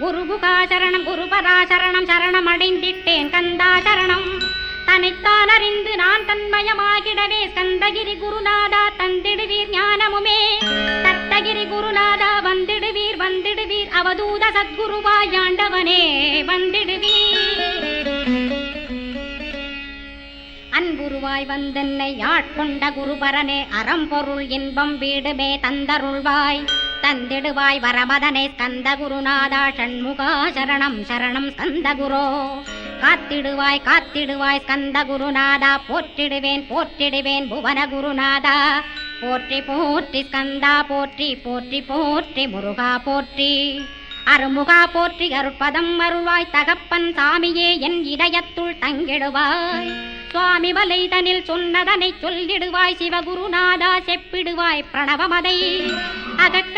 குரு புகாசரணம் குரு சரணம் சரணம் அடைந்திட்டேன் கந்தாசரணம். சரணம் அறிந்து நான் தன்மயமாகிடவே ஸ்கந்தகிரி குருநாதா தந்திடுவீர் ஞானமுமே. தத்தகிரி குருநாதா வந்திடுவீர் வந்திடுவீர் அவதூத சத்குருவாயாண்டவனே வந்திடுவீர். அன்புருவாய் வந்தென்னை ஆட்கொண்ட குருபரனே அறம்பொருள் இன்பம் வீடுமே தந்தருள்வாய். தந்திடுவாய் வரமதனை ஸ்கந்த குருநாதா ஷண்முகா சரணம் சரணம் ஸ்கந்த குரோ காத்திடுவாய் காத்திடுவாய் ஸ்கந்த குருநாதா போற்றிடுவேன் போற்றிடுவேன் புவன குருநாதா போற்றி போற்றி ஸ்கந்தா போற்றி போற்றி போற்றி முருகா போற்றி. அருமுகா போற்றி அருட்பதம் அருள்வாய் தகப்பன் சாமியே என் இதயத்துள் தங்கிடுவாய். சுவாமி வலைதனில் சொன்னதனை சொல்லிடுவாய் சிவகுருநாதா செப்பிடுவாய் பிரணவமதை. அகக்க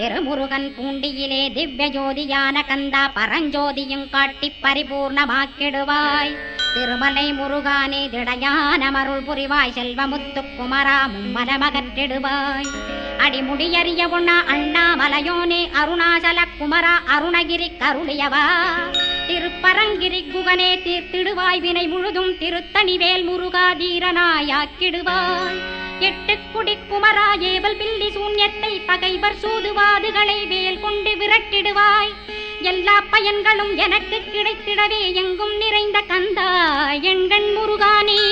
திருமுருகன் பூண்டியிலே திவ்ய ஜோதியான கந்தா பரஞ்சோதியும் காட்டி பரிபூர்ணமாக்கிடுவாய். திருமலை முருகானே திடையான மருள் புரிவாய் செல்வமுத்து குமரா மும்மனமகற்றிடுவாய் அடிமுடியறிய உண்ணா அண்ணாமலையோனே அருணாசல குமரா அருணகிரி கருளியவா. திருப்பரங்கிரி குகனே தீர்த்திடுவாய் வினை முழுதும் திருத்தணிவேல் முருகா தீரனாயாக்கிடுவாய் எட்டு குடி குமரா ஏவல் பில்லி சூன்யத்தை பகைவர் சூதுவாதுகளை வேல் கொண்டு விரட்டிடுவாய். எல்லா பயன்களும் எனக்கு கிடைத்திடவே எங்கும் நிறைந்த கந்தா எண்கண் முருகானே.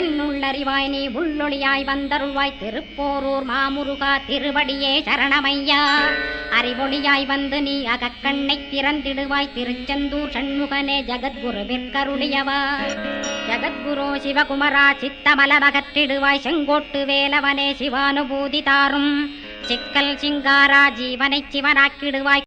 என்னுள்ளறிவாய் நீ உள்ளொளியாய் வந்தருள்வாய் திருப்போரூர் மாமுருகா திருவடியே சரணமையா. அறிவொளியாய் வந்து நீ அகக்கண்ணை திறந்திடுவாய் திருச்செந்தூர் சண்முகனே ஜகத்குருவிற்கருளியவா. ஜகத்குரு சிவகுமரா சித்தமலமகற்றிடுவாய் செங்கோட்டு வேலவனே சிவானுபூதி தாரும் சிக்கல் சிங்காரா ஜீவனை சிவனாக்கிடுவாய்